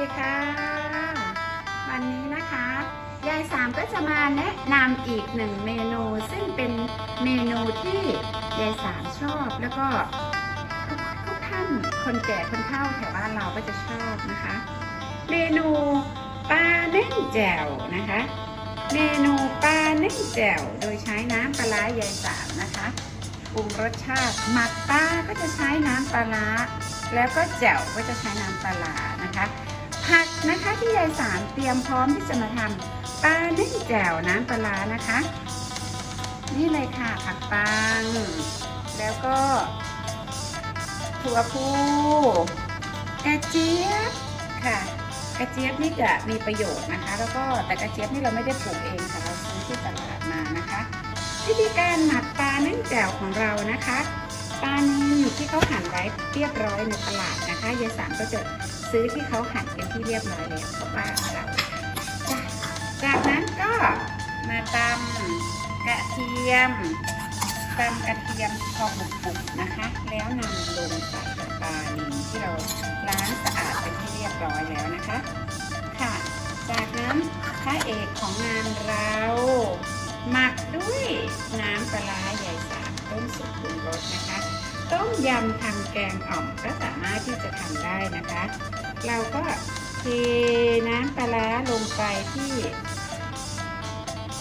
ดีค่ะ วันนี้นะคะ ยายสามก็จะมาแนะนำอีกหนึ่งเมนู ซึ่งเป็นเมนูที่ยายสามชอบแล้วก็ทุกทุกท่านคนแก่คนเฒ่าแถวบ้านเราก็จะชอบนะคะ เมนูปลาเน่งแจ่วนะคะ เมนูปลาเน่งแจ่วโดยใช้น้ำปลาร้ายายสามนะคะปรุงรสชาติหมักปลาก็จะใช้น้ำปลาร้าแล้วก็แจ่วก็จะใช้น้ำปลาร้า ที่ยายสารเตรียมพร้อมที่จะมาทำปลานึ่งแจ่วน้ำปลานะคะ นี่เลยค่ะผักปัง แล้วก็ถั่วพูกระเจี๊ยบค่ะ กระเจี๊ยบนี่จะมีประโยชน์นะคะ แล้วก็แต่กระเจี๊ยบนี่เราไม่ได้ปลูกเองค่ะเราซื้อที่ตลาดมานะคะวิธีการหมักปลานึ่งแจ่วของเรานะคะปลานิลที่เขาหั่นไว้เรียบร้อยในตลาดนะคะยายสามก็จะ ซื้อที่เขาหั่นเป็นที่เรียบร้อยแล้วเพราะว่าเราจ้ะจากนั้นก็มาตำกระเทียมตำกระเทียมพอบุบๆนะคะ แล้วนำลงใส่ปลานิลที่เราล้างสะอาดเป็นที่เรียบร้อยแล้วนะคะ ค่ะ จากนั้นพระเอกของงานเราหมักด้วยน้ำปลาร้าใหญ่สามต้นสุกปรุงรสนะคะ ต้มยำทำแกงอ่อมก็สามารถที่จะทำได้นะคะ เราก็เทน้ำปลาร้าลงไปที่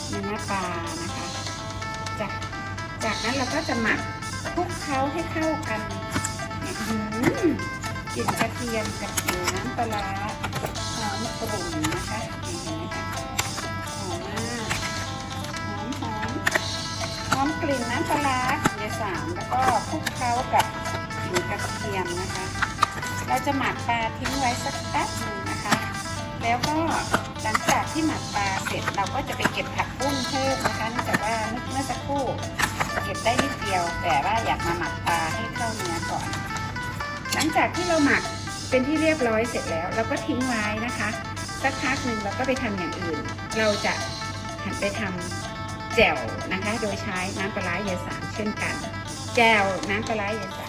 เนื้อปลานะคะจากจากนั้นเราก็จะหมักคลุกเคล้าให้เข้ากันกลิ่นกระเทียมกับน้ำปลาหอมกรุ่นนะคะเห็นไหมคะหอมมากหอมหอมหอมกลิ่นน้ำปลา สามแล้วก็คลุกเคล้ากับกลิ่นกระเทียมนะคะ เราจะหมักปลาทิ้งไว้สักแป๊บนึงนะคะ แล้วก็หลังจากที่หมักปลาเสร็จเราก็จะไปเก็บผักบุ้งเพิ่มนะคะเนื่องจากว่าเมื่อสักครู่เก็บได้นิดเดียว แต่ว่าอยากมาหมักปลาให้เข้าเนื้อก่อน หลังจากที่เราหมักเป็นที่เรียบร้อยเสร็จแล้ว เราก็ทิ้งไว้นะคะ สักพักหนึ่งเราก็ไปทำอย่างอื่น เราจะหันไปทำแจ่วนะคะ โดยใช้น้ำปลาร้ายายสามเช่นกัน แจ่วน้ำปลาร้ายายสาม